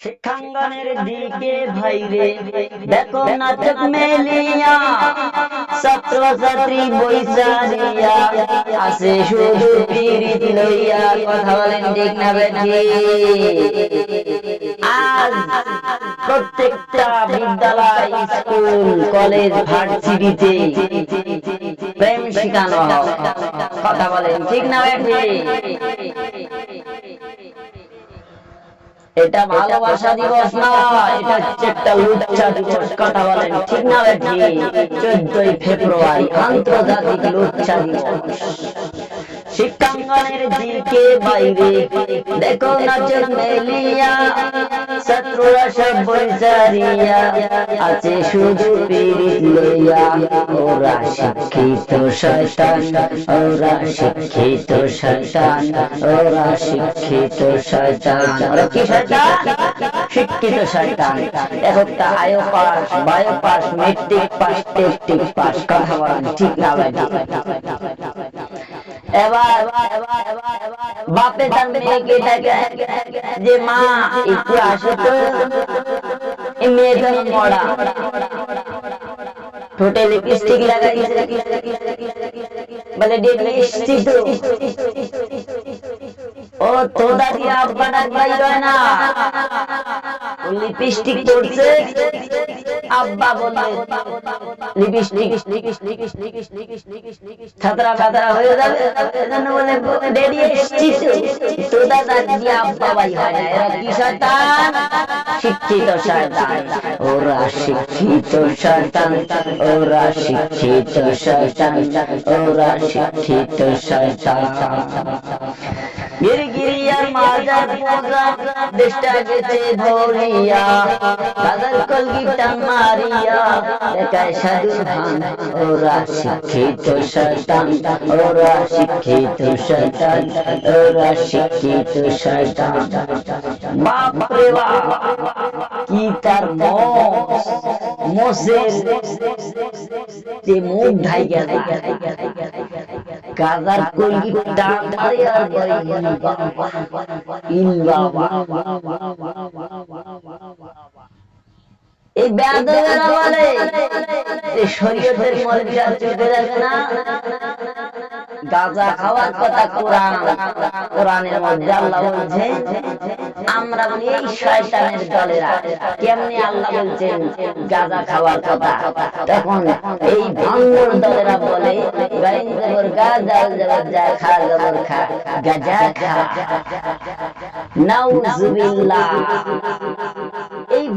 শিক্ষাঙ্গনের দিকে ভাইরে দেখো নাটক মেলিয়া ছাত্র ছাত্রী বৈশারিয়া আসে শুধু লইয়া কথা বলেন ঠিক না বেঠি? আজ প্রত্যেকটা বিদ্যালয় স্কুল কলেজ ভার্সিটিতে প্রেম শিখানো কথা বলেন ঠিক না বেঠি? এটা ভালোবাসা দিবস না এটা হচ্ছে একটা লুচ্চা দিবস কথা বলেন ঠিক না চোদ্দই ফেব্রুয়ারি আন্তর্জাতিক লুচ্চা দিবস। শিক্ষাঙ্গনের দিকে বাইরে। দেখো নাচের মেলিয়া, শত্রুরা সব বৈচারিয়া আছে শুধু পীড়িত লইয়া ওরা শিক্ষিত শয়তান, ওরা শিক্ষিত শয়তান, ওরা শিক্ষিত শয়তান। ওরা কি শয়তান? শিক্ষিত শয়তান। দেখো তা আয়ো পাস বায়ো পাস মেট্রিক পাস টেস্টিক পাস কথা বলেন, ঠিক না ভাই? এবার, বাপে তার মেয়েকে ডাকে যে মা একটু আসো তো। মেয়েটা মরা। ঠোঁটে লিপস্টিক লাগাইছে। বলে মিষ্টি তো। ও তোদা দিয়ে আব্বা ডাক ভাই হয় না লিপস্টিক পড়ছে আব্বা বললে লিপস্টিক ছাত্রা ছাত্রা হয়ে যাবে। এজন্য বলে ডেডি এসছি তো ডাক দিয়ে আব্বা ভাই হয় না, এরা কি শয়তান? শিক্ষিত শয়তান, ওরা শিক্ষিত শয়তান, ওরা শিক্ষিত শয়তান, ওরা শিক্ষিত শয়তান। গিরগিরিয়ার মাজার পূজা, দেশটা গেছে ভরিয়া কাদার কলগিটা মারিয়া দেখায় সাধু ধান ওরা শিক্ষিত শয়তান, ওরা শিক্ষিত শয়তান, ওরা শিক্ষিত শয়তান। বাপ রে বাপ, কি তার মস মসের যে মুখ ঢাই গেল গাজার কলগি এই বেয়াদবেরা গাঁজা খাওয়ার কথা কোরআন কোরআনের মধ্যে আল্লাহ বলছে আমরা এই শয়তানের দলেরা। কেমনি আল্লাহ বলছেন, গাঁজা খাওয়ার কথা? তখন এই ভাঙ্গর দলেরা বলে গাজা খা। নাউজুবিল্লাহ।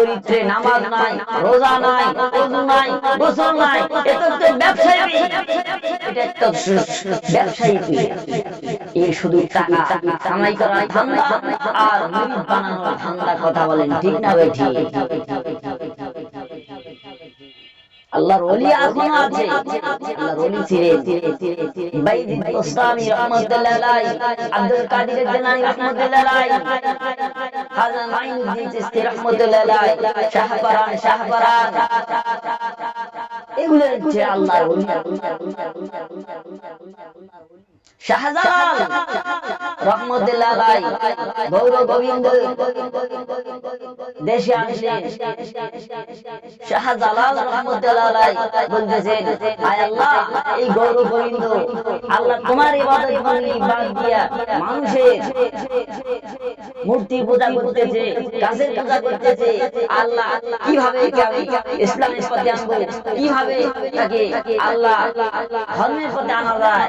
চরিত্রে নামাজ নাই, রোজা নাই নাই, গোসল নাই এটা তো ব্যবসায়ী এটা তো ব্যবসায়ী এ শুধু টাকা, কামাই ধান্দা, আর বানানোর ধান্দা কথা বলেন, ঠিক না ভাই, ঠিক? আল্লাহর ওলি এখনও আছে আল্লাহর ওলি ছিলেন বাইদিন গোস্তামি রহমাতুল্লাহ আলাইহি আব্দুল কাদের জিলানী রহমাতুল্লাহ আলাইহি খাজা মাইনুদ্দিন চিশতি রহমাতুল্লাহ আলাইহি শাহপরান শাহপরান এগুলো হচ্ছে আল্লাহর ওলি। মানুষের মূর্তি পূজা করতেছে, গাছের পূজা করতেছে। আল্লাহ, কীভাবে ইসলামের পথে আনব কীভাবে তাকে আল্লাহ ধর্মের পথে আনা যায়?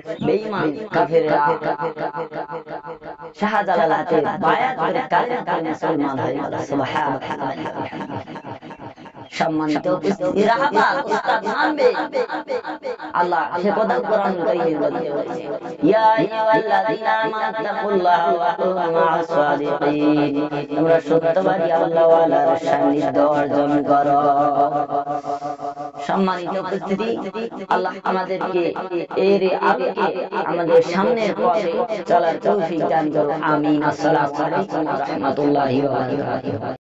বেঈমান, কাফেররা শাহজালাল হাতে বায়াত করে কালেমা পড়ে মুসলমান হয়ে গেল, সুবহানাল্লাহ। সম্মানিত উস্তাদ মানবে আল্লাহ সে কথা কোরআন কারীমের মধ্যে বলেছে, ইয়া আইয়ুহাল্লাযীনা ওয়া কুনু মা'আস তোমরা সত্যবাদী অর্জন করো। সম্মানিত উপস্থিতি, আল্লাহ আমাদেরকে এর আগে আমাদের সামনের পথে চলার তৌফিক দান করুন আমিন। আসসালামু আলাইকুম ওয়া রাহমাতুল্লাহি ওয়া বারাকাতুহু।